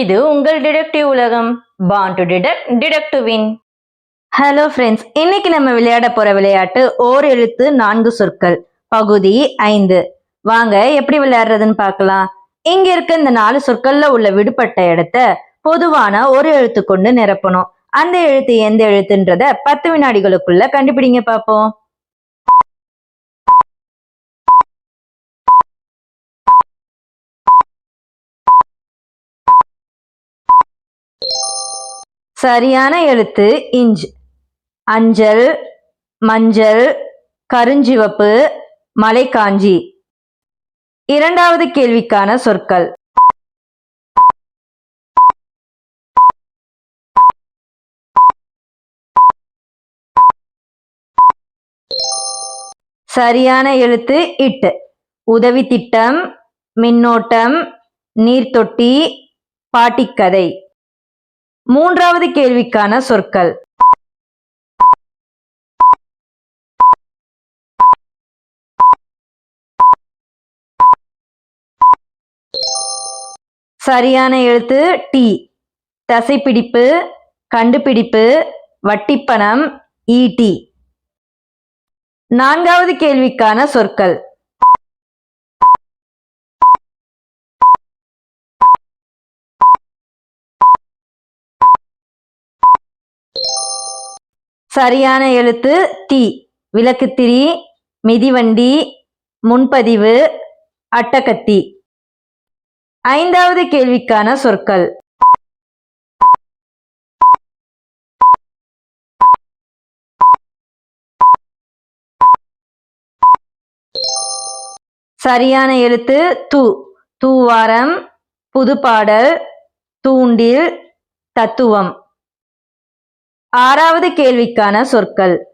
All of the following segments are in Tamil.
இது உங்கள் டிடெக்டிவ் உலகம். Born to detect detect win hello friends இன்னைக்கு நம்ம விளையாட போற விளையாட்டு ஓர் எழுத்து நான்கு சொற்கள். பகுதி ஐந்து. வாங்க எப்படி விளையாடுறதுன்னு பார்க்கலாம். இங்க இருக்க இந்த நாலு சொற்கள்ல உள்ள விடுபட்ட இடத்த பொதுவான ஒரு எழுத்து கொண்டு நிரப்பணும். அந்த எழுத்து எந்த எழுத்துன்றத பத்து வினாடிகளுக்குள்ள கண்டுபிடிங்க பார்ப்போம். சரியான எழுத்து இஞ்ச். அஞ்சல் மஞ்சள் கருஞ்சிவப்பு மலைக்காஞ்சி. இரண்டாவது கேள்விக்கான சொற்கள். சரியான எழுத்து இட் உதவி திட்டம் மின்னோட்டம் நீர்த்தொட்டி பாட்டிக்கதை. மூன்றாவது கேள்விக்கான சொற்கள். சரியான எழுத்து டி தசைப்பிடிப்பு கண்டுபிடிப்பு வட்டிப்பணம் ஈட்டி நான்காவது கேள்விக்கான சொற்கள். சரியான எழுத்து தி. விளக்குத்திரி மிதிவண்டி முன்பதிவு அட்டகத்தி. ஐந்தாவது கேள்விக்கான சொற்கள். சரியான எழுத்து து. தூவாரம் புதுப்பாடல் தூண்டில் தத்துவம். ஆறாவது கேள்விக்கான சொற்கள்.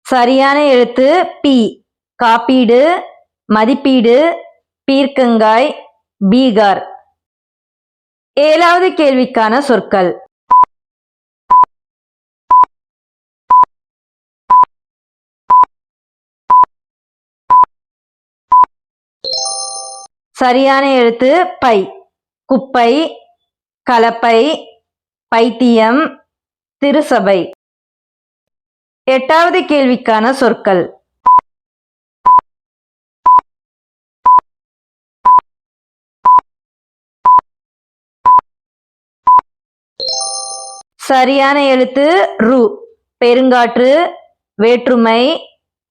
சரியான எழுத்து பி. காப்பீடு மதிப்பீடு பீர்க்கங்காய் பீகார். ஏழாவது கேள்விக்கான சொற்கள். சரியான எழுத்து பை. குப்பை கலப்பை பைத்தியம் திருசபை. எட்டாவது கேள்விக்கான சொற்கள். சரியான எழுத்து ரு. பெருங்காற்று வேற்றுமை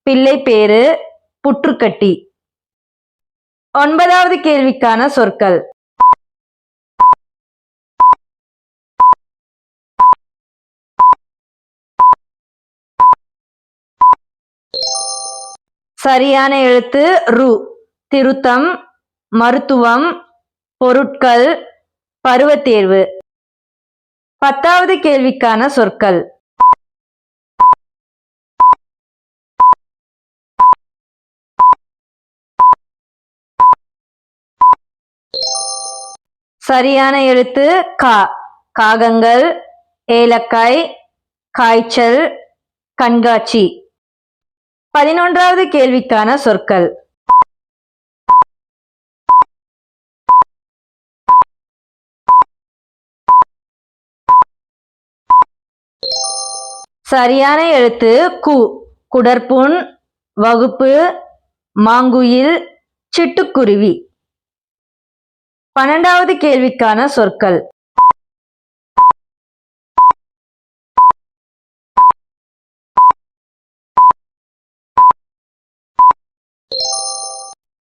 பிள்ளைப்பேறு புற்றுக்கட்டி. ஒன்பதாவது கேள்விக்கான சொற்கள். சரியான எழுத்து ரு. திருத்தம் மருத்துவம் பொருட்கள் பருவத்தேர்வு. பத்தாவது கேள்விக்கான சொற்கள். சரியான எழுத்து கா காகங்கள் ஏலக்காய் காய்ச்சல் கண்காட்சி. பதினொன்றாவது கேள்விக்கான சொற்கள். சரியான எழுத்து கு குடற்புண் வகுப்பு மாங்குயில் சிட்டுக்குருவி. பன்னெண்டாவது கேள்விக்கான சொற்கள்.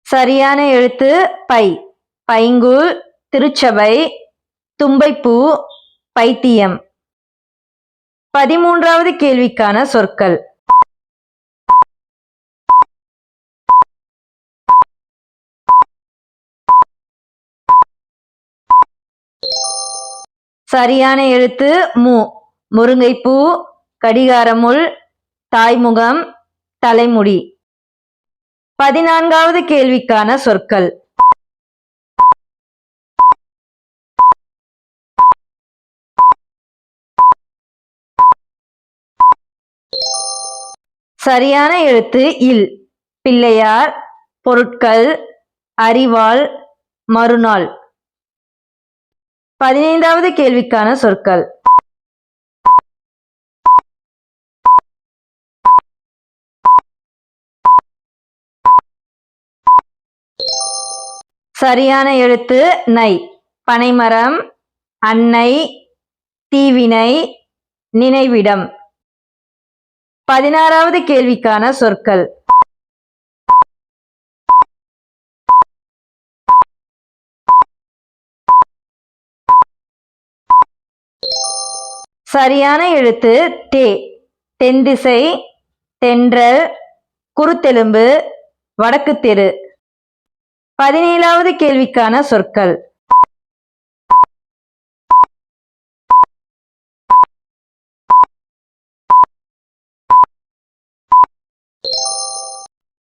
சரியான எழுத்து பை. பைங்குல் திருச்சபை தும்பைப்பூ பைத்தியம். பதிமூன்றாவது கேள்விக்கான சொற்கள். சரியான எழுத்து மு. முருங்கைப்பூ கடிகாரமுள் தாய்முகம் தலைமுடி. பதினான்காவது கேள்விக்கான சொற்கள். சரியான எழுத்து இல். பிள்ளையார் பொருட்கள் அறிவாள் மறுநாள். பதினைந்தாவது கேள்விக்கான சொற்கள். சரியான எழுத்து நை. பனைமரம் அன்னை தீவினை நினைவிடம். பதினாறாவது கேள்விக்கான சொற்கள். சரியான எழுத்து தே. தென்திசை தென்றல் குருத்தெலும்பு வடக்கு தெரு. பதினேழாவது கேள்விக்கான சொற்கள்.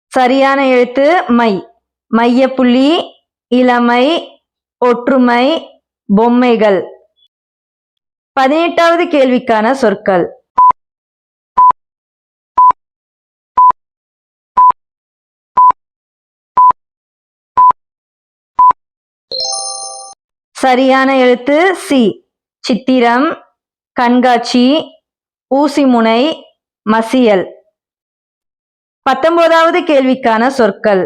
சரியான எழுத்து மை. மையப்புள்ளி இளமை ஒற்றுமை பொம்மைகள். பதினெட்டாவது கேள்விக்கான சொற்கள். சரியான எழுத்து சி சித்திரம் கண்காட்சி ஊசிமுனை மசியல். பத்தொன்பதாவது கேள்விக்கான சொற்கள்.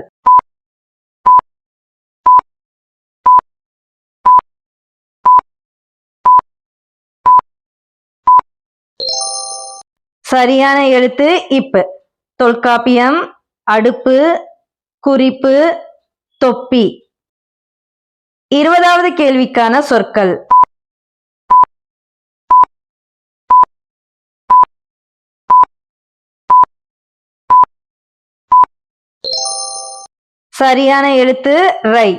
சரியான எழுத்து இப்பு. தொல்காப்பியம் அடுப்பு குறிப்பு தொப்பி. இருபதாவது கேள்விக்கான சொற்கள். சரியான எழுத்து ரை.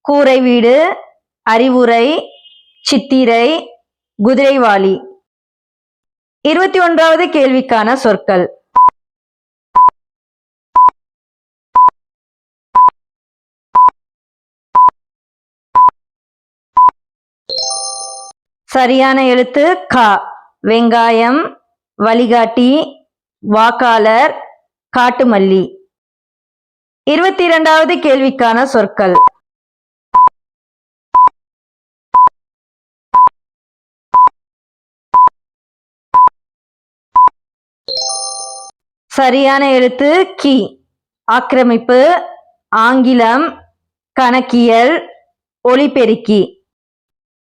கூரை வீடு அறிவுரை சித்திரை குதிரைவாளி இருபத்தி ஒன்றாவது கேள்விக்கான சொற்கள். சரியான எழுத்து கா. வெங்காயம் வழிகாட்டி வாக்காளர் காட்டுமல்லி. இருபத்தி இரண்டாவது கேள்விக்கான சொற்கள். சரியான எழுத்து கி. ஆக்கிரமிப்பு ஆங்கிலம் கணக்கியல் ஒளிபெருக்கி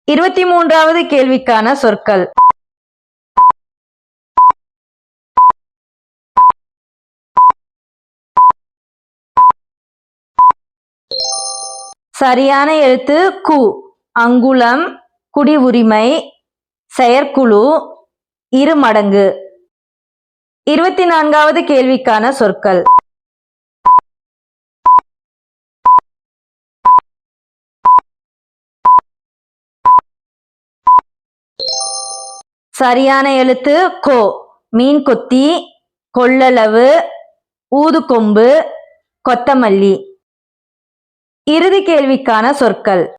இருபத்தி மூன்றாவது கேள்விக்கான சொற்கள். சரியான எழுத்து கு. அங்குலம் குடி உரிமை செயற்குழு இரு மடங்கு. இருபத்தி நான்காவது கேள்விக்கான சொற்கள். சரியான எழுத்து கோ. மீன் கொத்தி கொள்ளளவு ஊதுகொம்பு கொத்தமல்லி. இறுதி கேள்விக்கான சொற்கள்.